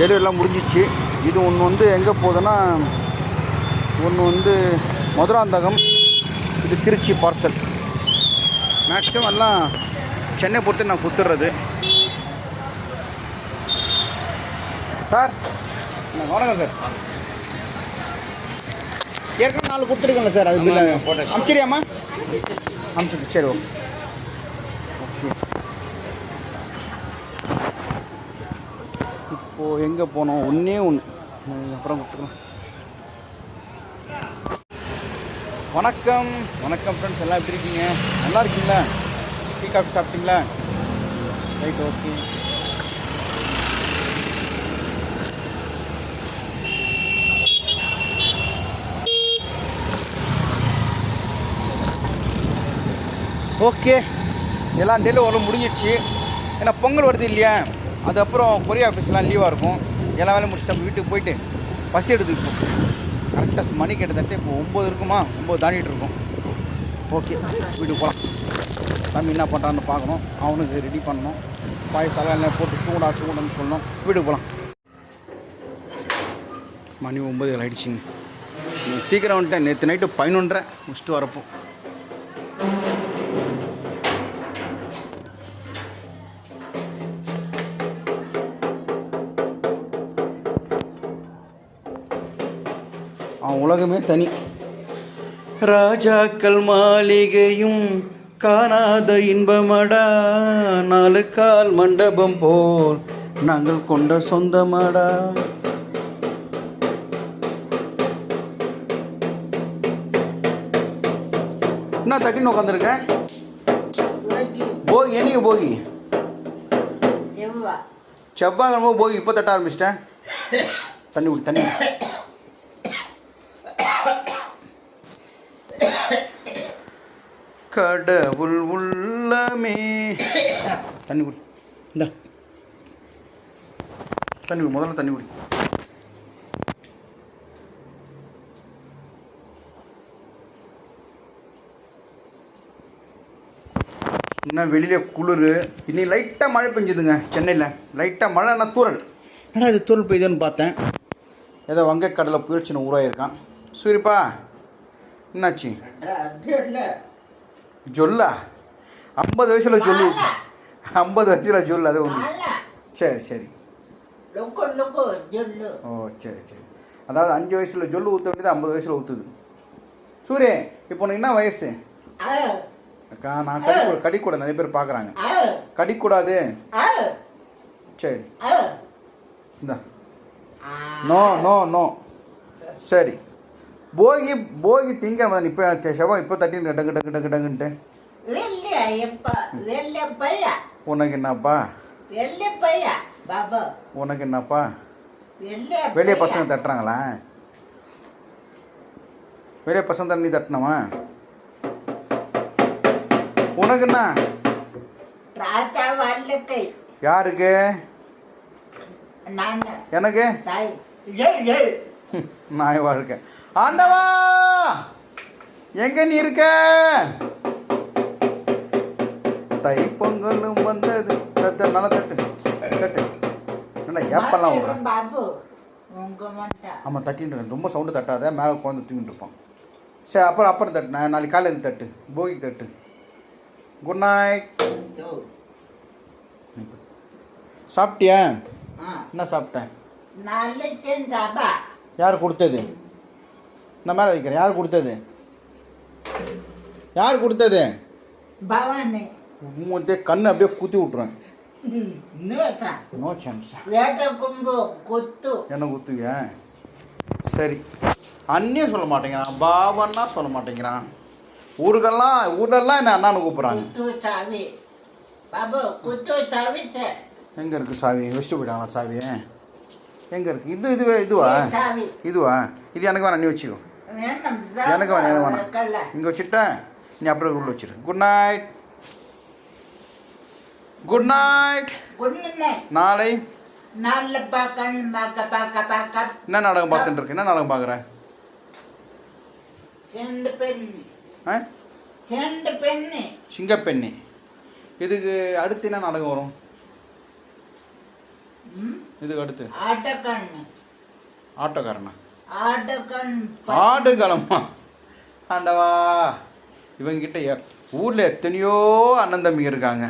டெலிவரிலாம் முடிஞ்சிச்சு. இது ஒன்று வந்து எங்கே போகுதுன்னா ஒன்று வந்து மதுராந்தகம் இது திருச்சி பார்சல் மேக்ஸிமம் எல்லாம் சென்னை பொறுத்து நான் கொடுத்துட்றது சார் வணக்கம் சார் ஏற்கனவே நாலு கொடுத்துருக்கேன்ல சார் அது. அமிச்சிரியாம்மா அமிச்சிட்டு சரி ஓகே. இப்போது எங்கே போனோம்? ஒன்றே ஒன்று அப்புறம் கொடுத்துக்கலாம் வணக்கம். வணக்கம் ஃப்ரெண்ட்ஸ் எல்லாம் எப்படி இருக்கீங்க? நல்லா இருக்கீங்களா? டீ காஃபி சாப்பிட்டீங்களா? Right okay. ஓகே. எல்லாம் டெல்லி வர முடிஞ்சிடுச்சு. ஏன்னா பொங்கல் வருது இல்லையா? அதுக்கப்புறம் அப்புறம் கொரியா ஆஃபீஸ்லாம் லீவாக இருக்கும். எல்லா வேலையும் முடிச்சுட்டு நம்ம வீட்டுக்கு போயிட்டு பசி எடுத்து கரெக்டாக மணி கிட்டத்தட்ட இப்போ ஒம்பது இருக்குமா? ஒம்பது தாண்டிட்டு இருக்கும். ஓகே வீட்டுக்கு போகலாம் தம்பி என்ன பண்ணுறான்னு பார்க்கணும். அவனுக்கு ரெடி பண்ணணும். பாய் எல்லாம் போட்டு சூடா சூடன்னு சொல்லணும். வீட்டுக்கு போகலாம் மணி ஒம்பது ஆகிடுச்சிங்க சீக்கிரம் வந்துட்டேன் நேற்று நைட்டு பதினொன்றரை முடிச்சுட்டு வரப்போ. அவன் உலகமே தனி. ராஜாக்கள் மாளிகையும் காணாத இன்பமடா நாலு கால் மண்டபம் போல் நாங்கள் கொண்ட சொந்தமடா. என்ன தட்டின்னு உட்காந்துருக்கேன் போகி. என்னைக்கு போகி? செவ்வாய்க்கிழமை போகி இப்போ தட்ட ஆரம்பிச்சிட்டேன் தண்ணி குடி தண்ணி. கடவுள் உள்ளமே. தண்ணி குடி. இந்த. தண்ணி குடி முதல்ல தண்ணி குடி. இன்னும் வெளியில குளிர்? இன்னி லைட்டாக மழை பெஞ்சுதுங்க சென்னையில். லைட்டாக மழை மழைன்னா தூரல் என்னடா இது தூரல் பெய்யுதுன்னு பார்த்தேன். ஏதோ வங்கக்கடலை புயற்சின்னு ஊராயிருக்கான் சூரிப்பா என்னாச்சு? ஜொல்லா? ஐம்பது வயசில் ஜொல்லு. ஐம்பது வயசில் ஜொல்லு அது ஒன்று சரி சரி. ஓ சரி சரி. அதாவது அஞ்சு வயசில் ஜொல்லு ஊற்ற வேண்டியது ஐம்பது வயசில் ஊற்றுது சூரிய இப்போ உனக்கு என்ன வயசு? அக்கா நான் கடிக்கூட கடிக்கூட நிறைய பேர் பார்க்குறாங்க கடிக்கூடாது சரி. இந்த. No no no. சரி. போகி போகி திங்க இப்போ செவ்வாய் இப்போ தட்டின்னு டங்கு டங்கு டங்கு டங்குன்ட்டு. உனக்கு என்னப்பா? உனக்கு என்னப்பா? வெளியே பசங்க தட்டுறாங்களா? வெளியே பசங்க நீ தட்டினவா உனக்கு என்ன? யாருக்கு? எனக்கு? நாய் வாழ்க்கை. ஆண்டவா! எங்க நீ இருக்க? தை பொங்கலும் வந்தது நல்லா தட்டு. தட்டு. என்ன ஏப்பெல்லாம் விடுறேன் ஆமாம் தட்டின்னு. ரொம்ப சவுண்டு தட்டாத. மேலே குழந்தை தூங்கிட்டு இருப்பான். சரி அப்புறம் அப்புறம் தட்டு. நான் நாளைக்கு காலையில் தட்டு. போகி தட்டு. குட் நைட் சாப்பிட்டியா? என்ன சாப்பிட்டேன்? தாபா யார் கொடுத்தது? நான் மேலே வைக்கிறேன். யார் கொடுத்தது? யார் கொடுத்தது? பவானி. உங்கள்கிட்ட கண்ணு அப்படியே குத்தி விட்ருவேன் நோ சான்ஸ் குத்து. என்ன குத்துவியா சரி. அண்ணியும் சொல்ல மாட்டேங்கிறான். பாவன்னா சொல்ல மாட்டேங்கிறான். ஊருக்கெல்லாம் ஊரெல்லாம் என்ன அண்ணான்னு கூப்பிட்றாங்க? எங்கே இருக்குது சாவி? வச்சுட்டு போயிட்டாங்களா சாவி? எங்கே இருக்குது இது இதுவே இதுவா? இதுவா? இது எனக்கு வேணாம் நீ வச்சுக்கோ. எனக்கு வேணாம் எனக்கு வேணாம். இங்கே வச்சுட்டேன் நீ அப்புறம் உள்ள வச்சிரு. குட் நைட் குட் நைட் நாளை. என்ன நாடகம் பார்த்துட்டு இருக்கு என்ன நாடகம் பார்க்குறேன் பெண்ணு. சிங்கப்பெண்ணி. இதுக்கு அடுத்து என்ன நாடகம் வரும்? இதுக்கு அடுத்து. ஆட்டக்கண். ஆட்டோக்காரனா ஆட்டக்கண் ஆடு காலமா ஆண்டவா. இவங்கிட்ட ஊரில் எத்தனையோ அண்ணன் தம்பிங்க இருக்காங்க.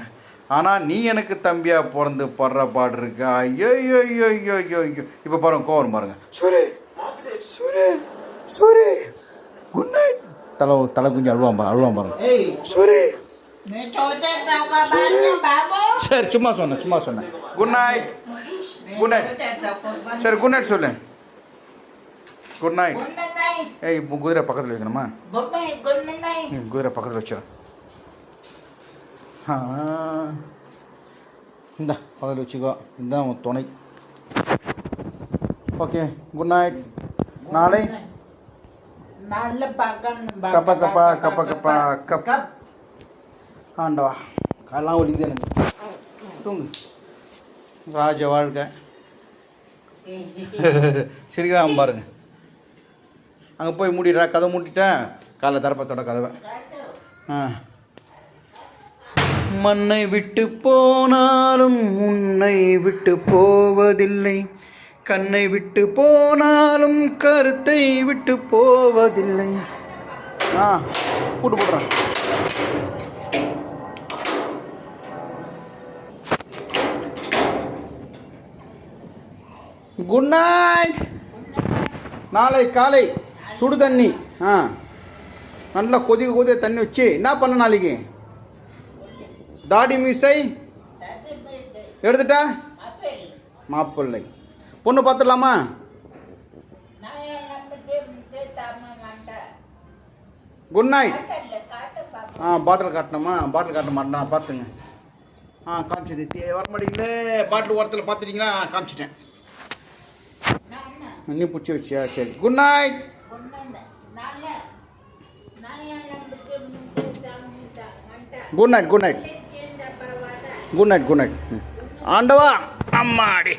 ஆனால் நீ எனக்கு தம்பியாக பிறந்து படுற பாடு இருக்கா. ஐயோ ஐயோ ஐயோ ஐயோ ஐயோ ஐயோ இப்போ பாருங்க கோவம் பாருங்க. சூரி சூரி சூரி. குட் நைட் தலை தலை குஞ்சு அழுவான் பாருங்க அழுவான் பாருங்க. சூரி. சரி. சும்மா சொன்னேன் சும்மா சொன்னேன். Good night Good night. சரி குட் நைட் சொல்லு. குட் நைட் குட் நைட் ஏய் இப்போ குதிரை பக்கத்தில் வைக்கணுமா? குட் நைட் குட் நைட் குதிரை பக்கத்தில் வச்சிடும் இந்த பக்கத்தில் வச்சுக்கோ. இதுதான் உன் துணை. ஓகே குட் நைட் நாளை? கப்ப கப்பா கப்ப கப்பா கப். ஆண்டவா காலாம் ஒலிக்குது எனக்கு. தூங்கு. ராஜ வாழ்க்கை சிரிக்கிறான் பாருங்க. அங்கே போய் மூடிடுறா கதவை மூடிட்டேன் காலைல தரப்பத்தோட கதவை. ஆ. மண்ணை விட்டு போனாலும் உன்னை விட்டு போவதில்லை. கண்ணை விட்டு போனாலும் கருத்தை விட்டு போவதில்லை. ஆ போட்டு போடுறேன் குட் நைட் நாளை காலை சுடு தண்ணி. ஆ. நல்லா கொதிக்க கொதிக்க தண்ணி வச்சு என்ன பண்ண நாளைக்கு? தாடி மீசை எடுத்துட்டா? மாப்பிள்ளை. பொண்ணு பார்த்துடலாமா? குட் நைட் ஆ பாட்டில் காட்டணுமா? பாட்டில் காட்ட மாட்டேன். பார்த்துங்க. ஆ காமிச்சது. வர மாட்டீங்களே பாட்டில் ஓரத்தில் பார்த்துட்டிங்களா காமிச்சிட்டேன். நீ பிடிச்சி வச்சியா? சரி. Good night good night good night good night good night ஆண்டவா அம்மாடி.